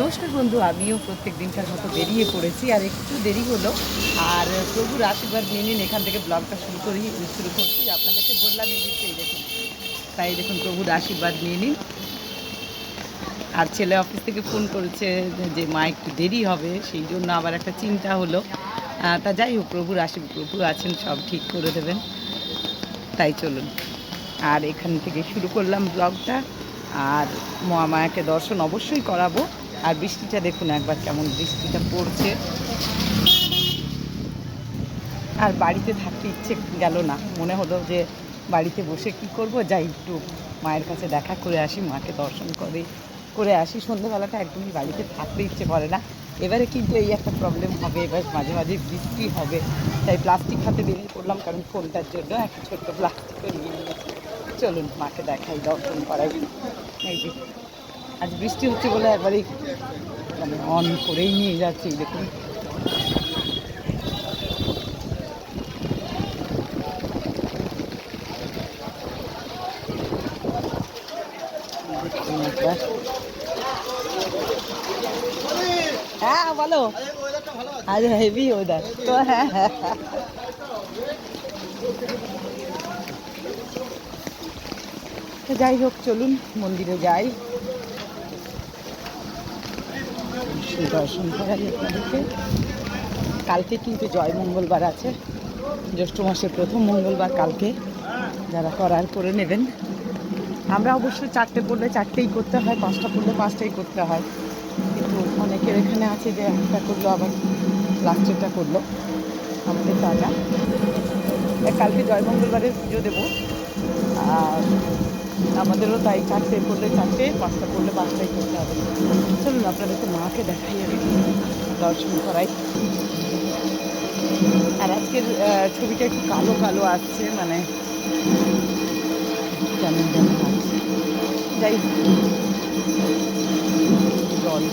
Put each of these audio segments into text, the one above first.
নমস্কার বন্ধু, আমিও প্রত্যেক দিনকার মতো বেরিয়ে পড়েছি। আর একটু দেরি হলো, আর প্রভুর আশীর্বাদ নিয়ে নিন, এখান থেকে ব্লগটা শুরু করি, শুরু করছি। আপনাদেরকে বললাম এই দেখুন। তাই দেখুন, প্রভুর আশীর্বাদ নিয়ে নিন। আর ছেলে অফিস থেকে ফোন করেছে যে মা একটু দেরি হবে, সেই জন্য আবার একটা চিন্তা হলো। তা যাই হোক, প্রভুর আশীর্বাদ, প্রভু আছেন, সব ঠিক করে দেবেন। তাই চলুন। আর এখান থেকে শুরু করলাম ব্লগটা। আর মহামায়াকে দর্শন অবশ্যই করাবো। আর বৃষ্টিটা দেখুন একবার কেমন বৃষ্টিটা পড়ছে। আর বাড়িতে থাকতে ইচ্ছে গেল না। মনে হলো যে বাড়িতে বসে কি করব? যাই একটু মায়ের কাছে দেখা করে আসি, মাকে দর্শন করে করে আসি। সন্ধ্যেবেলাটা একদমই বাড়িতে থাকতে ইচ্ছে করে না। এবারে কিন্তু এই একটা প্রবলেম হবে, এবার মাঝে মাঝে বৃষ্টি হবে। তাই প্লাস্টিক হাতে বেরিয়ে পড়লাম, কারণ ফোনটার জন্য একটা ছোট্ট প্লাস্টিকও নিয়ে চলুন, মাকে দেখাই, দর্শন করাই। এই যে আজ বৃষ্টি হচ্ছে বলে একবারই মানে অন করেই নিয়ে যাচ্ছি, দেখুন। হ্যাঁ বলো। আজ তো হ্যাঁ হ্যাঁ। যাই হোক, চলুন মন্দিরে যাই। সেই দর্শন করাই আপনাদেরকে। কালকে কিন্তু জয় মঙ্গলবার আছে। জ্যৈষ্ঠ মাসের প্রথম মঙ্গলবার কালকে যারা করার করে নেবেন। আমরা অবশ্য চারটে পড়লে চারটেই করতে হয়, পাঁচটা পড়লে পাঁচটাই করতে হয়। কিন্তু অনেকের এখানে আছে যে একটা করল, আবার লাস্টেরটা করল। আমাদের তা না কালকে জয় মঙ্গলবারের পুজো দেবো। আর আমাদেরও তাই, চারটে পড়লে চারটে, পাঁচটা পড়লে পাঁচটাই করতে হবে। চলুন, আপনাদেরকে মাকে দেখাই আমি। দর্শন করাই। আর আজকের ছবিটা একটু কালো কালো আসছে মানে কেমন লাগছে। যাই। জল।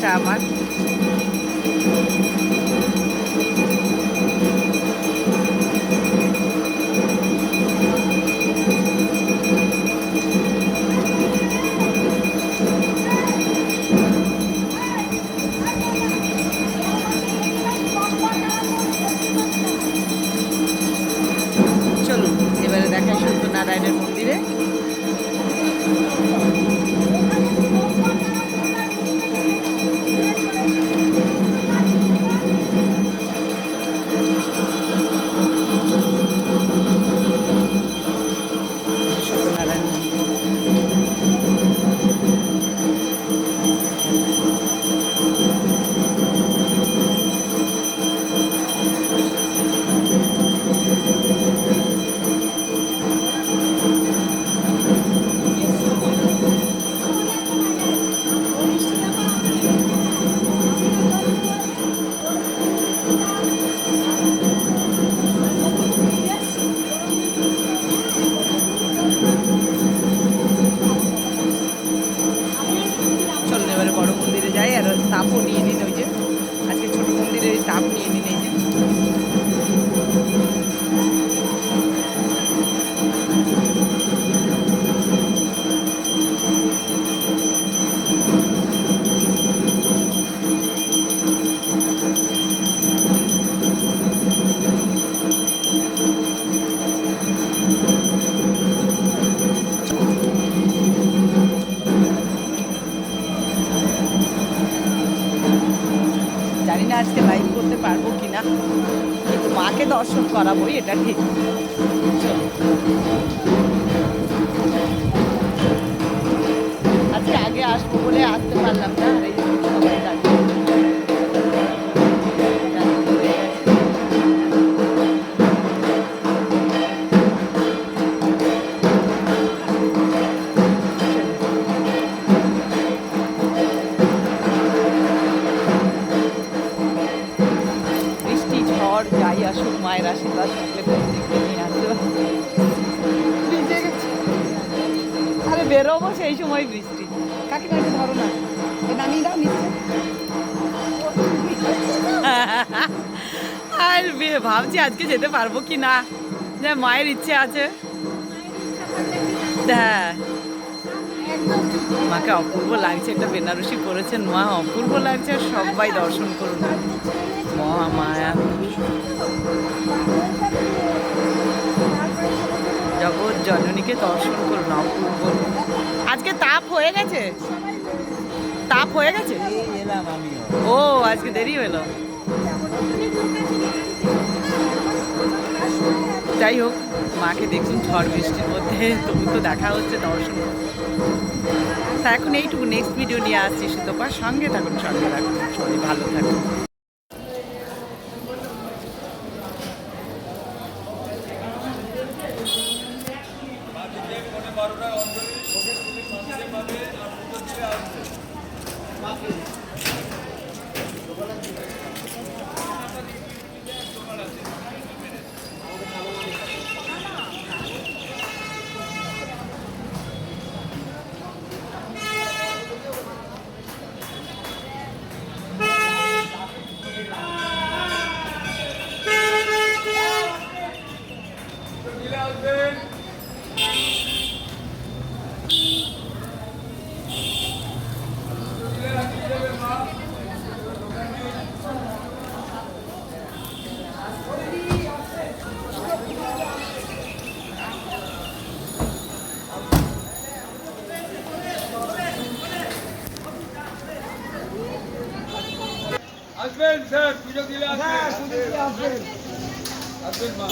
জন্য আজকে লাইভ করতে পারব কি না কিন্তু মাকে দর্শন করাবোই, এটা ঠিক। আজকে আগে আসব বলে আসতে পারলাম না আরে বেরোবো সেই সময় বৃষ্টি। নিচে আর ভাবছি আজকে যেতে পারব কি না। যে মায়ের ইচ্ছে আছে। হ্যাঁ। মাকে অপূর্ব লাগছে, একটা বেনারসি পরেছেন মা। অপূর্ব লাগছে সবাই দর্শন করুন। মা মায়া। জননীকে দর্শন করুন অপূর্ব আজকে তাপ হয়ে গেছে? তাপ হয়ে গেছে? ও, আজকে দেরি হলো। যাই হোক, মাকে দেখুন ঝড় বৃষ্টির মধ্যে। তবু তো দেখা হচ্ছে দর্শন। তা এখন এইটুকু নেক্সট ভিডিও নিয়ে আসছি, সুতপা। সঙ্গে থাকুন, সঙ্গে রাখুন সবাই ভালো থাকুন। সুযোগ দিলে আসবেন। আসবেন মা।